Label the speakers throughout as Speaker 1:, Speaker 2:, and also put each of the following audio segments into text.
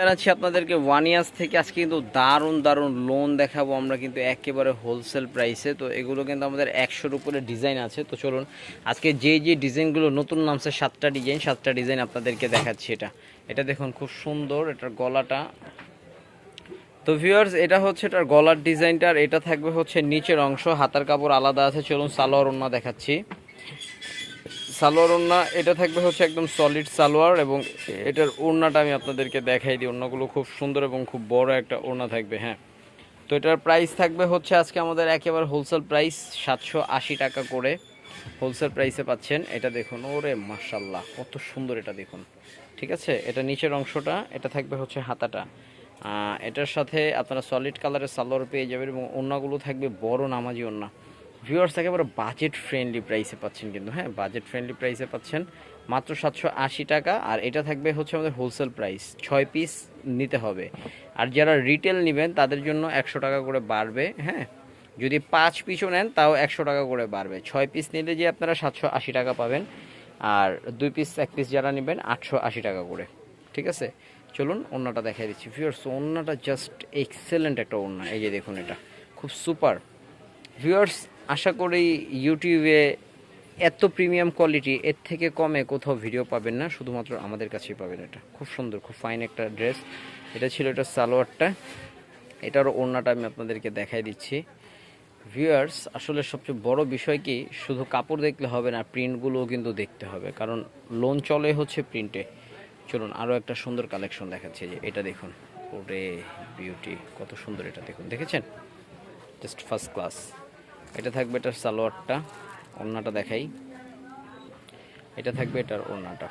Speaker 1: জানাচ্ছি আপনাদেরকে one years থেকে আজকে কিন্তু দারুণ দারুণ লোন দেখাবো। আমরা কিন্তু একেবারে হোলসেল প্রাইসে তো এগুলো কিন্তু আমাদের একশোর উপরে ডিজাইন আছে। তো চলুন, আজকে যে যে ডিজাইনগুলো নতুন নামছে, সাতটা ডিজাইন সাতটা ডিজাইন আপনাদেরকে দেখাচ্ছি এটা। এটা দেখুন, খুব সুন্দর, এটার গলাটা। তো ভিউয়ার্স এটা হচ্ছে এটার গলার ডিজাইনটার এটা থাকবে হচ্ছে নিচের অংশ, হাতার কাপড় আলাদা আছে। চলুন, সালোয়ার ওন্না দেখাচ্ছি। সালোয়ার ওড়না এটা থাকবে হচ্ছে একদম সলিড সালোয়ার এবং এটার ওড়নাটা আমি আপনাদেরকে দেখাই দিই। ওড়নাগুলো খুব সুন্দর এবং খুব বড় একটা ওড়না থাকবে হ্যাঁ। তো এটার প্রাইস থাকবে হচ্ছে আজকে আমাদের একেবারে হোলসেল প্রাইস সাতশো আশি টাকা করে। হোলসেল প্রাইসে পাচ্ছেন, এটা দেখুন, ওরে মার্শাল্লাহ কত সুন্দর এটা দেখুন। ঠিক আছে? এটা নিচের অংশটা, এটা থাকবে হচ্ছে হাতাটা। এটার সাথে আপনারা সলিড কালারের সালোয়ার পেয়ে যাবেন এবং ওড়নাগুলো থাকবে বড় নামাজি ওড়না। ভিউয়ার্স একেবারে বাজেট ফ্রেন্ডলি প্রাইসে পাচ্ছেন কিন্তু হ্যাঁ বাজেট ফ্রেন্ডলি প্রাইসে পাচ্ছেন মাত্র সাতশো আশি টাকা আর এটা থাকবে হচ্ছে আমাদের হোলসেল প্রাইস ছয় পিস নিতে হবে। আর যারা রিটেল নেবেন তাদের জন্য একশো টাকা করে বাড়বে হ্যাঁ। যদি পাঁচ পিসও নেন তাও একশো টাকা করে বাড়বে। ছয় পিস নিলে যে আপনারা সাতশো আশি টাকা পাবেন আর দুই পিস এক পিস যারা নেবেন আটশো আশি টাকা করে। ঠিক আছে? চলুন ওড়নাটা দেখাই দিচ্ছি। ভিউয়ার্স ওড়নাটা জাস্ট এক্সেলেন্ট একটা ওড়না এই যে দেখুন এটা। খুব সুপার ভিউয়ার্স আশা করি ইউটিউবে এত প্রিমিয়াম কোয়ালিটি এর থেকে কমে কোথাও ভিডিও পাবেন না, শুধুমাত্র আমাদের কাছেই পাবেন এটা। খুব সুন্দর, খুব ফাইন একটা ড্রেস এটা ছিল এটা সালোয়ারটা। এটার ওড়নাটা আমি আপনাদেরকে দেখাই দিচ্ছি। ভিউয়ার্স আসলে সবচেয়ে বড় বিষয় কি, শুধু কাপড় দেখলে হবে না প্রিন্টগুলোও কিন্তু দেখতে হবে। কারণ লোন চলে হচ্ছে প্রিন্টে চলুন আরও একটা সুন্দর কালেকশন দেখাচ্ছে যে, এটা দেখুন। ওরে বিউটি কত সুন্দর এটা দেখুন। দেখেছেন? জাস্ট ফার্স্ট ক্লাস এটা থাকবে এটার সালোয়ারটা, ওড়নাটা দেখাই। এটা থাকবে এটার ওড়নাটা।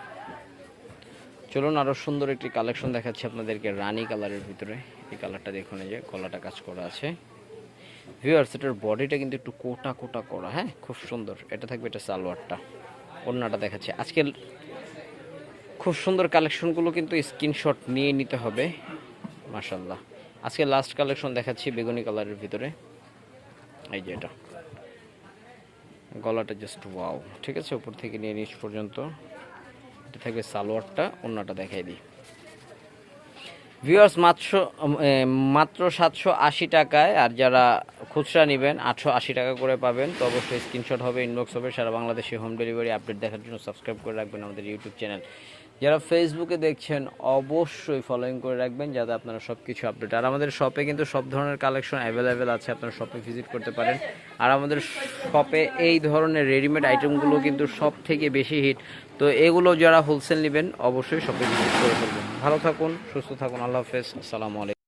Speaker 1: চলুন আরও সুন্দর একটি কালেকশন দেখাচ্ছি আপনাদেরকে রানি কালারের ভিতরে। এই কালারটা দেখুন যে গলাটা কাজ করা আছে। ভিউয়ার্স এটার বডিটা কিন্তু একটু কোটা কোটা করা হ্যাঁ? খুব সুন্দর। এটা থাকবে এটা সালোয়ারটা। ওড়নাটা দেখাচ্ছে। আজকে খুব সুন্দর কালেকশনগুলো কিন্তু স্ক্রিনশট নিয়ে নিতে হবে মাশাল্লাহ আজকে লাস্ট কালেকশন দেখাচ্ছি বেগুনি কালারের ভিতরে। এই যে এটা। গলাটা জাস্ট ওয়াও ঠিক আছে? উপর থেকে নিয়ে নিচ পর্যন্ত। এটা থাকবে সালোয়ারটা অন্যটা দেখাই দিই। ভিউয়ার্স মাত্র মাত্র সাতশো আশি টাকায়, আর যারা খুচরা নেবেন, আটশো আশি টাকা করে পাবেন, তো অবশ্যই স্ক্রিনশট হবে ইনবক্স হবে, সারা বাংলাদেশে হোম ডেলিভারি আপডেট দেখার জন্য সাবস্ক্রাইব করে রাখবেন আমাদের ইউটিউব চ্যানেল যারা ফেসবুকে দেখছেন, অবশ্যই ফলোইং করে রাখবেন যাতে আপনারা সব কিছু আপডেট আর আমাদের শপে কিন্তু সব ধরনের কালেকশন অ্যাভেলেবেল আছে, আপনারা শপে ভিজিট করতে পারেন। আর আমাদের শপে এই ধরনের রেডিমেড আইটেমগুলো কিন্তু সব থেকে বেশি হিট তো এগুলো যারা হোলসেল নেবেন, অবশ্যই শপে ভিজিট করে ফেলবেন। ভালো থাকুন, সুস্থ থাকুন, আল্লাহ হাফেজ, আসসালামু আলাইকুম।